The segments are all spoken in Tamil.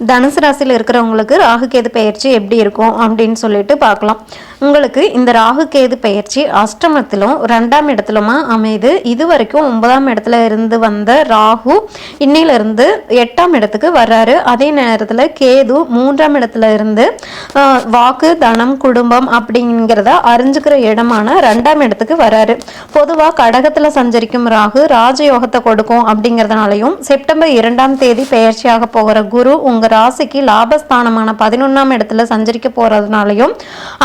தனுசு ராசியில் இருக்கிறவங்களுக்கு ராகு கேது பயிற்சி எப்படி இருக்கும் அப்படின்னு சொல்லிட்டு பார்க்கலாம். உங்களுக்கு இந்த ராகு கேது பயிற்சி அஷ்டமத்திலும் ரெண்டாம் இடத்துலமா அமையுது. இது வரைக்கும் ஒன்பதாம் இடத்துல இருந்து வந்த ராகு இன்னையிலிருந்து எட்டாம் இடத்துக்கு வர்றாரு. அதே நேரத்தில் கேது மூன்றாம் இடத்துல இருந்து வாக்கு தனம் குடும்பம் அப்படிங்கிறத அறிஞ்சுக்கிற இடமான ரெண்டாம் இடத்துக்கு வர்றாரு. பொதுவாக கடகத்தில் சஞ்சரிக்கும் ராகு ராஜயோகத்தை கொடுக்கும் அப்படிங்கிறதுனாலையும் செப்டம்பர் இரண்டாம் தேதி பெயர்ச்சியாக போகிற குரு உங்கள் ராசிக்கு லாபஸ்தானமான பதினொன்றாம் இடத்துல சஞ்சரிக்க போகிறதுனாலையும்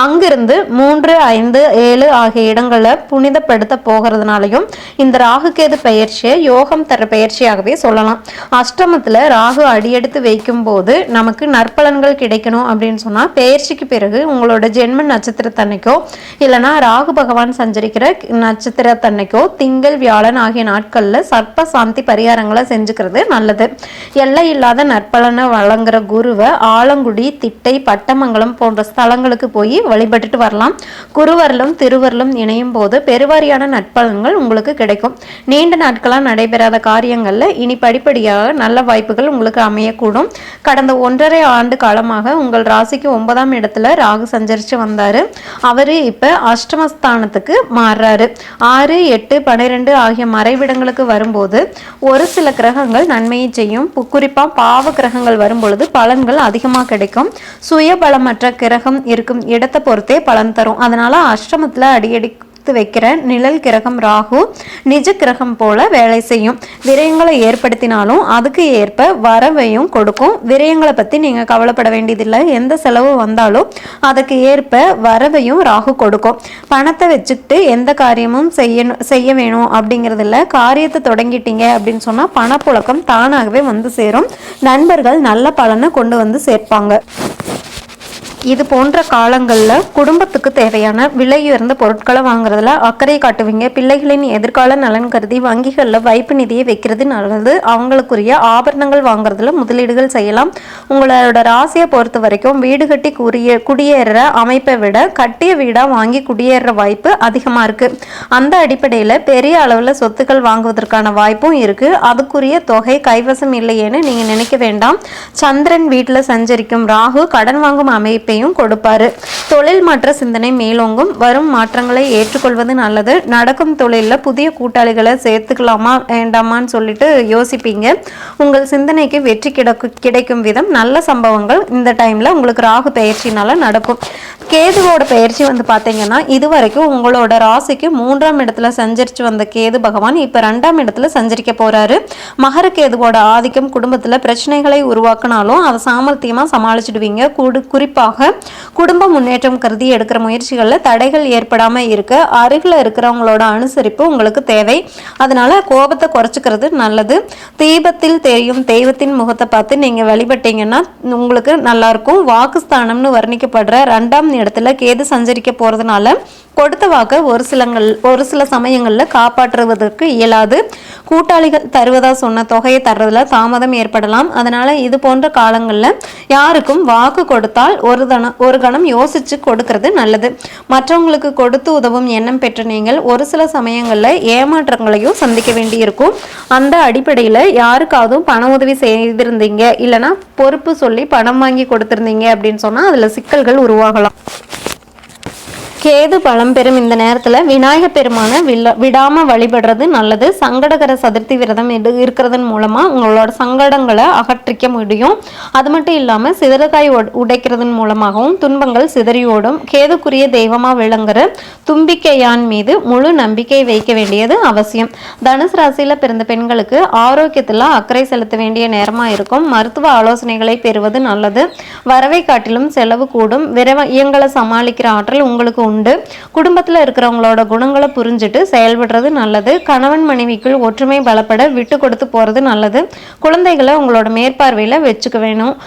அங்கிருந்து மூன்று ஐந்து ஏழு ஆகிய இடங்களில் புனிதப்படுத்த போகிறதுனாலையும் இந்த ராகுகேது பெயர்ச்சியை யோகம் தர பெயர்ச்சியாகவே சொல்லலாம். அஷ்டமத்துல ராகு அடியெடுத்து வைக்கும் போது நமக்கு நற்பலன்கள் கிடைக்கணும் அப்படின்னு சொன்னால் பெயர்ச்சிக்கு பிறகு உங்களோட ஜென்ம நட்சத்திரத்தன்னைக்கோ இல்லைன்னா ராகு பகவான் சஞ்சரிக்கிற நட்சத்திரத்தன்னைக்கோ திங்கள் வியாழன் ஆகிய நாட்களில் சர்ப்ப சாந்தி பரிகாரங்களை செஞ்சுக்கிறது நல்லது. எல்லை இல்லாத நற்பலனை வழங்குற குருவை ஆலங்குடி திட்டை பட்டமங்கலம் போன்ற ஸ்தலங்களுக்கு போய் பண்ணிட்டு வரலாம். குருவரலும் திருவரலும் இணையும் போது பெருவாரியான நட்பலன்கள் உங்களுக்கு கிடைக்கும். நீண்ட நாட்களாக நடைபெறாத காரியங்களில் இனி படிப்படியாக நல்ல வாய்ப்புகள் உங்களுக்கு அமையக்கூடும். கடந்த ஒன்றரை ஆண்டு காலமாக உங்கள் ராசிக்கு ஒன்பதாம் இடத்துல ராகு சஞ்சரிச்சு வந்தார். அவரு இப்போ அஷ்டமஸ்தானத்துக்கு மாறுறாரு. ஆறு எட்டு பன்னிரெண்டு ஆகிய மறைவிடங்களுக்கு வரும்போது ஒரு சில கிரகங்கள் நன்மையை செய்யும். குறிப்பாக பாவ கிரகங்கள் வரும்பொழுது பலன்கள் அதிகமாக கிடைக்கும். சுயபலமற்ற கிரகம் இருக்கும் இடத்தை பொறுத்தே பலன் தரும். அதனால அஷ்டமத்துல அடியடி வைக்கிற நிழல் கிரகம் ராகு நிஜ கிரகம் போல வேலை செய்யும். விரயங்களை ஏற்படுத்தினாலும் அதுக்கு ஏற்ப வரவையும் கொடுக்கும். விரயங்களை பத்தி நீங்க கவலைப்பட வேண்டியதில்லை. எந்த செலவு வந்தாலும் அதுக்கு ஏற்ப வரவையும் ராகு கொடுக்கும். பணத்தை வச்சுக்கிட்டு எந்த காரியமும் செய்யணும் செய்ய வேணும் அப்படிங்கறது இல்ல காரியத்தை தொடங்கிட்டீங்க அப்படின்னு சொன்னா பணப்புழக்கம் தானாகவே வந்து சேரும். நண்பர்கள் நல்ல பலனை கொண்டு வந்து சேர்ப்பாங்க. இது போன்ற காலங்களில் குடும்பத்துக்கு தேவையான விலையுயர்ந்த பொருட்களை வாங்குறதுல அக்கறை காட்டுவீங்க. பிள்ளைகளின் எதிர்கால நலன் கருதி வங்கிகளில் வைப்பு நிதியை வைக்கிறது நல்லது அவங்களுக்குரிய ஆபரணங்கள் வாங்குறதுல முதலீடுகள் செய்யலாம். உங்களோட ராசியை பொறுத்த வரைக்கும் வீடு கட்டி குடிய குடியேற அமைப்பை விட கட்டிய வீடாக வாங்கி குடியேற வாய்ப்பு அதிகமாக இருக்குது அந்த அடிப்படையில் பெரிய அளவில் சொத்துக்கள் வாங்குவதற்கான வாய்ப்பும் இருக்குது அதுக்குரிய தொகை கைவசம் இல்லையேன்னு நீங்கள் நினைக்க வேண்டாம். சந்திரன் வீட்டில் சஞ்சரிக்கும் ராகு கடன் வாங்கும் அமைப்பு அமைப்பையும் கொடுப்பாரு. தொழில் மாற்ற சிந்தனை மேலோங்கும். வரும் மாற்றங்களை ஏற்றுக்கொள்வது நல்லது. நடக்கும் தொழிலில் புதிய கூட்டாளிகளை சேர்த்துக்கலாமா வேண்டாமான்னு சொல்லிட்டு யோசிப்பீங்க. உங்கள் சிந்தனைக்கு வெற்றி கிடைக்கும் கிடைக்கும் விதம் நல்ல சம்பவங்கள் இந்த டைமில் உங்களுக்கு ராகு பயிற்சினால நடக்கும். கேதுவோட பயிற்சி வந்து பார்த்தீங்கன்னா இது வரைக்கும் உங்களோட ராசிக்கு மூன்றாம் இடத்துல சஞ்சரிச்சு வந்த கேது பகவான் இப்போ ரெண்டாம் இடத்துல சஞ்சரிக்க போறாரு. மகர கேதுவோட ஆதிக்கம் குடும்பத்தில் பிரச்சனைகளை உருவாக்கினாலும் அதை சாமர்த்தியமாக சமாளிச்சிடுவீங்க. குடு குடும்ப முன்னேற்றம் கருதி எடுக்கிற முயற்சிகளில் தடைகள் ஏற்படாமல் இருக்க அருகில் இருக்கிறவங்களோட அனுசரிப்பு உங்களுக்கு தேவை. அதனால கோபத்தை குறைச்சிக்கிறது நல்லது. தீபத்தில் தெரியும் தெய்வத்தின் முகத்தை பார்த்து நீங்கள் வழிபட்டீங்கன்னா உங்களுக்கு நல்லாயிருக்கும் வாக்குஸ்தானம்னு வர்ணிக்கப்படுற ரெண்டாம் இடத்துல கேது சஞ்சரிக்க போகிறதுனால கொடுத்த வாக்கை ஒரு சிலங்கள் ஒரு சில சமயங்களில் காப்பாற்றுவதற்கு இயலாது. கூட்டாளிகள் தருவதா சொன்ன தொகையை தர்றதுல தாமதம் ஏற்படலாம். அதனால இது போன்ற காலங்களில் யாருக்கும் வாக்கு கொடுத்தால் ஒரு தனம் ஒரு கணம் யோசிச்சு கொடுக்கறது நல்லது. மற்றவங்களுக்கு கொடுத்து உதவும் எண்ணம் பெற்ற நீங்கள் ஒரு சில சமயங்களில் ஏமாற்றங்களையும் சந்திக்க வேண்டியிருக்கும். அந்த அடிப்படையில் யாருக்காவது பண உதவி செய்திருந்தீங்க இல்லைன்னா பொறுப்பு சொல்லி பணம் வாங்கி கொடுத்திருந்தீங்க அப்படின்னு சொன்னால் அதில் சிக்கல்கள் உருவாகலாம். கேது பலம் பெறும் இந்த நேரத்தில் விநாயக பெருமான வில்ல விடாமல் வழிபடுறது நல்லது. சங்கடகர சதுர்த்தி விரதம் எடு இருக்கிறதன் மூலமாக உங்களோட சங்கடங்களை அகற்றிக்க முடியும். அது மட்டும் இல்லாமல் சிதறக்காய் உடைக்கிறதன் மூலமாகவும் துன்பங்கள் சிதறியோடும் கேதுக்குரிய தெய்வமாக விளங்குற தும்பிக்கையான் மீது முழு நம்பிக்கை வைக்க வேண்டியது அவசியம். தனுசு ராசியில் பிறந்த பெண்களுக்கு ஆரோக்கியத்தில் அக்கறை செலுத்த வேண்டிய நேரமாக இருக்கும். மருத்துவ ஆலோசனைகளை பெறுவது நல்லது. வரவை காட்டிலும் செலவு கூடும். விரயங்களை சமாளிக்கிற ஆற்றல் உங்களுக்கு உண்டு. குடும்பத்தில் இருக்கிறவங்களோட குணங்களை புரிஞ்சுட்டு செயல்படுறது நல்லது. கணவன் மனைவிக்குள் ஒற்றுமை பலப்பட விட்டு கொடுத்து போகிறது நல்லது. குழந்தைகளை உங்களோட மேற்பார்வையில் வச்சுக்க வேணும்.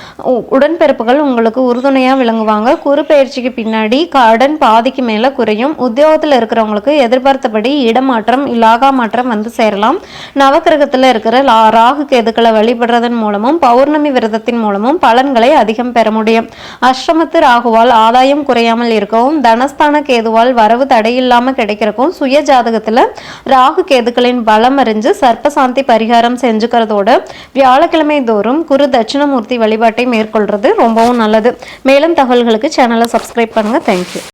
உடன்பிறப்புகள் உங்களுக்கு உறுதுணையாக விளங்குவாங்க. குறு பயிற்சிக்கு பின்னாடி கடன் பாதிக்கு மேலே குறையும். உத்தியோகத்தில் இருக்கிறவங்களுக்கு எதிர்பார்த்தபடி இடமாற்றம் இலாகா மாற்றம் வந்து சேரலாம். நவக்கிரகத்தில் இருக்கிற லா- ராகு கேதுக்களை வழிபடுறதன் மூலமும் பௌர்ணமி விரதத்தின் மூலமும் பலன்களை அதிகம் பெற முடியும். அஷ்டமத்து ராகுவால் ஆதாயம் குறையாமல் இருக்கவும் தனஸ்தான வக்ரமான கேதுவால் வரவு தடையில்லாமல் கிடைக்கிறக்கும் சுய ஜாதகத்தில் ராகு கேதுக்களின் பலம் அறிஞ்சு சர்ப்பசாந்தி பரிகாரம் செஞ்சுக்கிறதோட வியாழக்கிழமை தோறும் குரு தட்சிணமூர்த்தி வழிபாட்டை மேற்கொள்றது ரொம்பவும் நல்லது. மேலும் தகவல்களுக்கு சேனலை சப்ஸ்கிரைப் பண்ணுங்கள் தேங்க்யூ